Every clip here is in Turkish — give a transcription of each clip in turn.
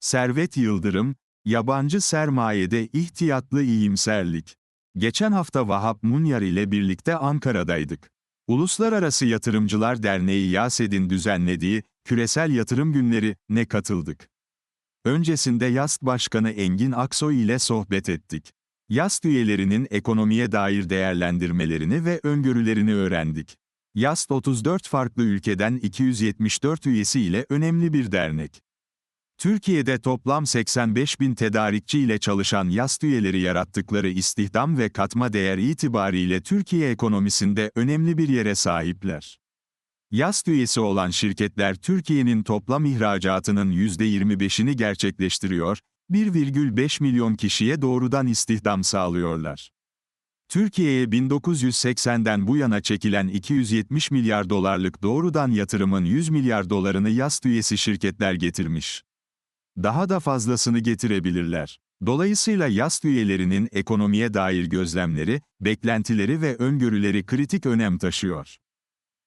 Servet Yıldırım, yabancı sermayede ihtiyatlı iyimserlik. Geçen hafta Vahap Munyar ile birlikte Ankara'daydık. Uluslararası Yatırımcılar Derneği YASED'in düzenlediği Küresel Yatırım Günleri ne katıldık. Öncesinde YAST Başkanı Engin Aksoy ile sohbet ettik. YAST üyelerinin ekonomiye dair değerlendirmelerini ve öngörülerini öğrendik. YAST 34 farklı ülkeden 274 üyesi ile önemli bir dernek. Türkiye'de toplam 85 bin tedarikçi ile çalışan YAST üyeleri yarattıkları istihdam ve katma değer itibariyle Türkiye ekonomisinde önemli bir yere sahipler. YAST üyesi olan şirketler Türkiye'nin toplam ihracatının %25'ini gerçekleştiriyor, 1,5 milyon kişiye doğrudan istihdam sağlıyorlar. Türkiye'ye 1980'den bu yana çekilen 270 milyar dolarlık doğrudan yatırımın 100 milyar dolarını YAST üyesi şirketler getirmiş. Daha da fazlasını getirebilirler. Dolayısıyla YAST üyelerinin ekonomiye dair gözlemleri, beklentileri ve öngörüleri kritik önem taşıyor.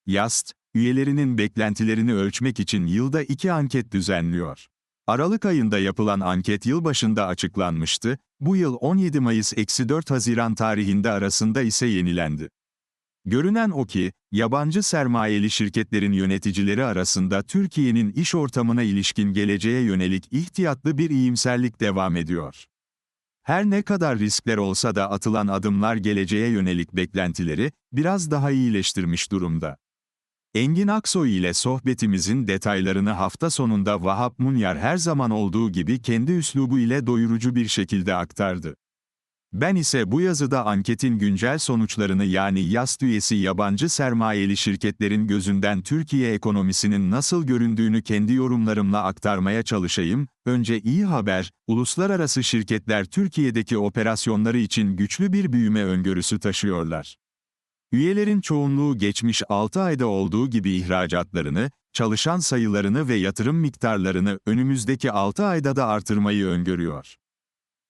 YAST, üyelerinin beklentilerini ölçmek için yılda iki anket düzenliyor. Aralık ayında yapılan anket yılbaşında açıklanmıştı, bu yıl 17 Mayıs-4 Haziran tarihinde arasında ise yenilendi. Görünen o ki, yabancı sermayeli şirketlerin yöneticileri arasında Türkiye'nin iş ortamına ilişkin geleceğe yönelik ihtiyatlı bir iyimserlik devam ediyor. Her ne kadar riskler olsa da atılan adımlar geleceğe yönelik beklentileri biraz daha iyileştirmiş durumda. Engin Aksoy ile sohbetimizin detaylarını hafta sonunda Vahap Munyar her zaman olduğu gibi kendi üslubu ile doyurucu bir şekilde aktardı. Ben ise bu yazıda anketin güncel sonuçlarını yani YAST üyesi yabancı sermayeli şirketlerin gözünden Türkiye ekonomisinin nasıl göründüğünü kendi yorumlarımla aktarmaya çalışayım. Önce iyi haber, uluslararası şirketler Türkiye'deki operasyonları için güçlü bir büyüme öngörüsü taşıyorlar. Üyelerin çoğunluğu geçmiş 6 ayda olduğu gibi ihracatlarını, çalışan sayılarını ve yatırım miktarlarını önümüzdeki 6 ayda da artırmayı öngörüyor.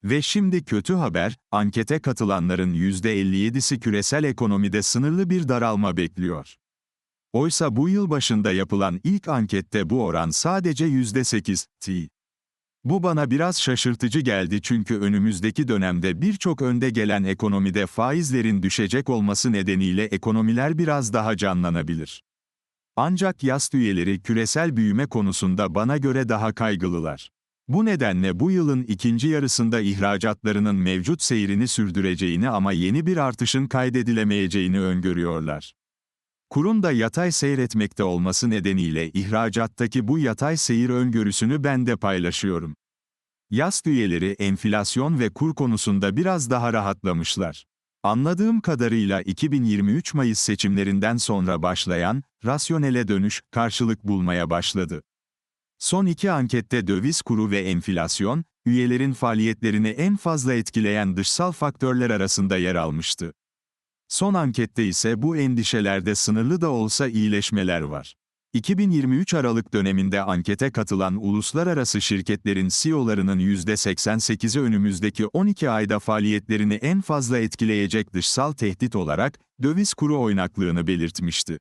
Ve şimdi kötü haber, ankete katılanların %57'si küresel ekonomide sınırlı bir daralma bekliyor. Oysa bu yıl başında yapılan ilk ankette bu oran sadece %8. T. Bu bana biraz şaşırtıcı geldi çünkü önümüzdeki dönemde birçok önde gelen ekonomide faizlerin düşecek olması nedeniyle ekonomiler biraz daha canlanabilir. Ancak YAST üyeleri küresel büyüme konusunda bana göre daha kaygılılar. Bu nedenle bu yılın ikinci yarısında ihracatlarının mevcut seyrini sürdüreceğini ama yeni bir artışın kaydedilemeyeceğini öngörüyorlar. Kurun da yatay seyretmekte olması nedeniyle ihracattaki bu yatay seyir öngörüsünü ben de paylaşıyorum. YAST üyeleri enflasyon ve kur konusunda biraz daha rahatlamışlar. Anladığım kadarıyla 2023 Mayıs seçimlerinden sonra başlayan, rasyonele dönüş, karşılık bulmaya başladı. Son iki ankette döviz kuru ve enflasyon, üyelerin faaliyetlerini en fazla etkileyen dışsal faktörler arasında yer almıştı. Son ankette ise bu endişelerde sınırlı da olsa iyileşmeler var. 2023 Aralık döneminde ankete katılan uluslararası şirketlerin CEO'larının %88'i önümüzdeki 12 ayda faaliyetlerini en fazla etkileyecek dışsal tehdit olarak döviz kuru oynaklığını belirtmişti.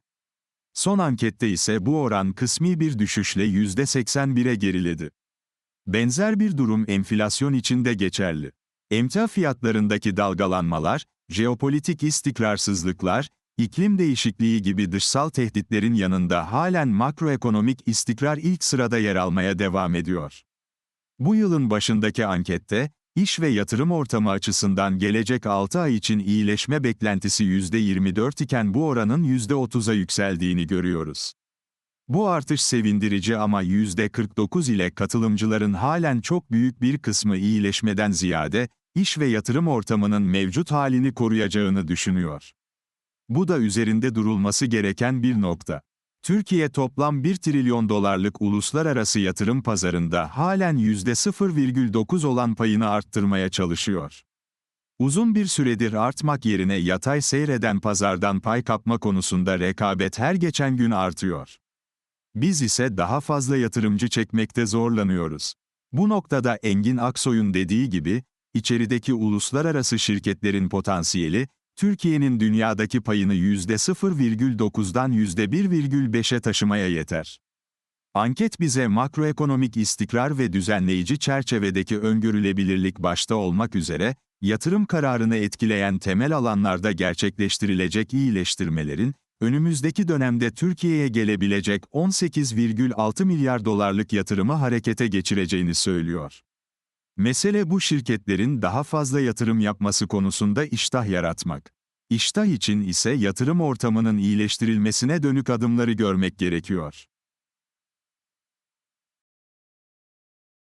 Son ankette ise bu oran kısmi bir düşüşle %81'e geriledi. Benzer bir durum enflasyon için de geçerli. Emtia fiyatlarındaki dalgalanmalar, jeopolitik istikrarsızlıklar, iklim değişikliği gibi dışsal tehditlerin yanında halen makroekonomik istikrar ilk sırada yer almaya devam ediyor. Bu yılın başındaki ankette, iş ve yatırım ortamı açısından gelecek 6 ay için iyileşme beklentisi %24 iken bu oranın %30'a yükseldiğini görüyoruz. Bu artış sevindirici ama %49 ile katılımcıların halen çok büyük bir kısmı iyileşmeden ziyade, iş ve yatırım ortamının mevcut halini koruyacağını düşünüyor. Bu da üzerinde durulması gereken bir nokta. Türkiye toplam 1 trilyon dolarlık uluslararası yatırım pazarında halen %0,9 olan payını arttırmaya çalışıyor. Uzun bir süredir artmak yerine yatay seyreden pazardan pay kapma konusunda rekabet her geçen gün artıyor. Biz ise daha fazla yatırımcı çekmekte zorlanıyoruz. Bu noktada Engin Aksoy'un dediği gibi, içerideki uluslararası şirketlerin potansiyeli, Türkiye'nin dünyadaki payını %0,9'dan %1,5'e taşımaya yeter. Anket bize makroekonomik istikrar ve düzenleyici çerçevedeki öngörülebilirlik başta olmak üzere, yatırım kararını etkileyen temel alanlarda gerçekleştirilecek iyileştirmelerin, önümüzdeki dönemde Türkiye'ye gelebilecek 18,6 milyar dolarlık yatırımı harekete geçireceğini söylüyor. Mesele bu şirketlerin daha fazla yatırım yapması konusunda iştah yaratmak. İştah için ise yatırım ortamının iyileştirilmesine dönük adımları görmek gerekiyor.